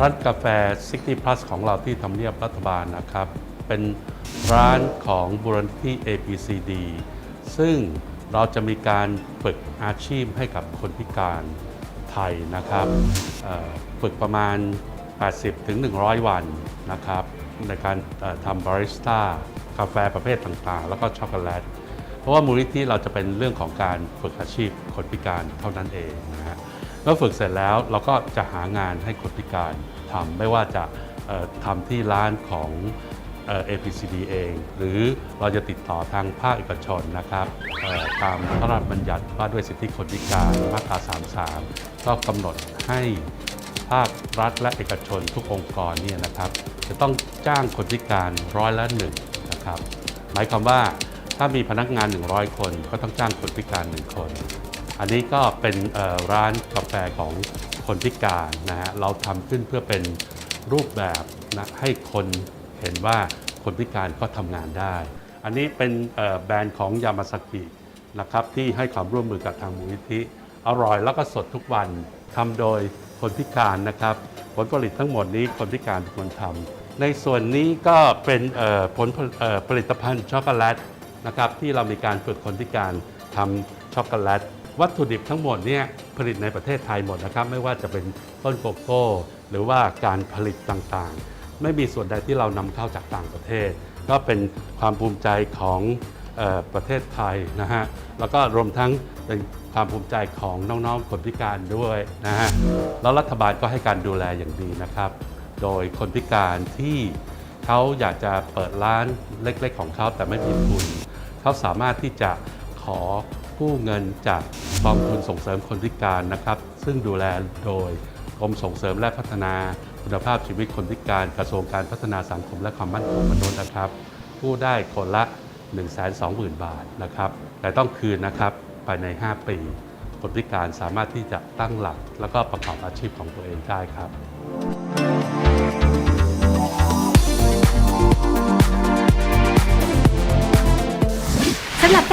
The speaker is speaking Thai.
ร้านกาแฟ 60 plus ของเราที่ทำเนียบรัฐบาลนะครับ เป็นร้านของบุรณที่ ABCD ซึ่งเราจะมีการฝึกอาชีพให้กับคนพิการไทยนะครับฝึกประมาณ 80 ถึง 100 วันนะครับ ในการทำบาริสต้ากาแฟประเภทต่างๆ แล้วก็ช็อกโกแลตเพราะว่ามูลนิธิเราจะเป็นเรื่องของการฝึกอาชีพคนพิการเท่านั้นเองนะฮะ เมื่อฝึกเสร็จแล้วเราก็จะหางานให้คนพิการทำไม่ว่าจะทำที่ร้านของเอ่อ APCD เอง หรือเราจะติดต่อทางภาคเอกชนนะครับตามพระราชบัญญัติว่าด้วยสิทธิคนพิการมาตรา 33 ก็กำหนดให้ภาครัฐและเอกชนทุกองค์กรเนี่ยนะครับ จะต้องจ้างคนพิการร้อยละหนึ่งนะครับ หมายความว่าถ้ามีพนักงาน 100 คน ก็ต้องจ้างคนพิการ 1 คน อันนี้ก็เป็นร้านกาแฟของคนพิการนะฮะเราทำขึ้นเพื่อเป็นรูปแบบนะให้คนเห็นว่าคนพิการก็ทำงานได้ อันนี้เป็นแบรนด์ของยามาสกินะครับที่ให้ความร่วมมือกับทางมูลนิธิอร่อยแล้วก็สดทุกวันทำโดยคนพิการนะครับผลผลิตทั้งหมดนี้คนพิการเป็นคนทำในส่วนนี้ก็เป็นผลผลเอ่อผลิตภัณฑ์ช็อกโกแลตนะครับที่เรามีการฝึกคนพิการทำช็อกโกแลต วัตถุดิบทั้งหมดเนี่ยผลิตในประเทศไทยหมดนะครับไม่ว่าจะเป็นต้นโกโก้ หรือว่าการผลิตต่างๆ ไม่มีส่วนใดที่เรานำเข้าจากต่างประเทศ ก็เป็นความภูมิใจของออประเทศไทยนะฮะแล้วก็รวมทั้งเป็นความภูมิใจของน้องๆคนพิการด้วยนะฮะแล้วรัฐบาลก็ให้การดูแลอย่างดีนะครับ โดยคนพิการที่เขาอยากจะเปิดร้านเล็ก ๆ ของเขาแต่ไม่มีทุนเขาสามารถที่จะขอ กู้เงินจากกองทุนส่งเสริมคนพิการนะครับ ซึ่งดูแลโดยกรมส่งเสริมและพัฒนาคุณภาพชีวิตคนพิการกระทรวงการพัฒนาสังคมและความมั่นคงมนุษย์นะครับกู้ได้คนละ 1 2 0 0 0 0 บาทนะครับ แต่ต้องคืนนะครับภายใน 5 ปี คนพิการสามารถที่จะตั้งหลัก แล้วก็ประกอบอาชีพของตัวเองได้ครับ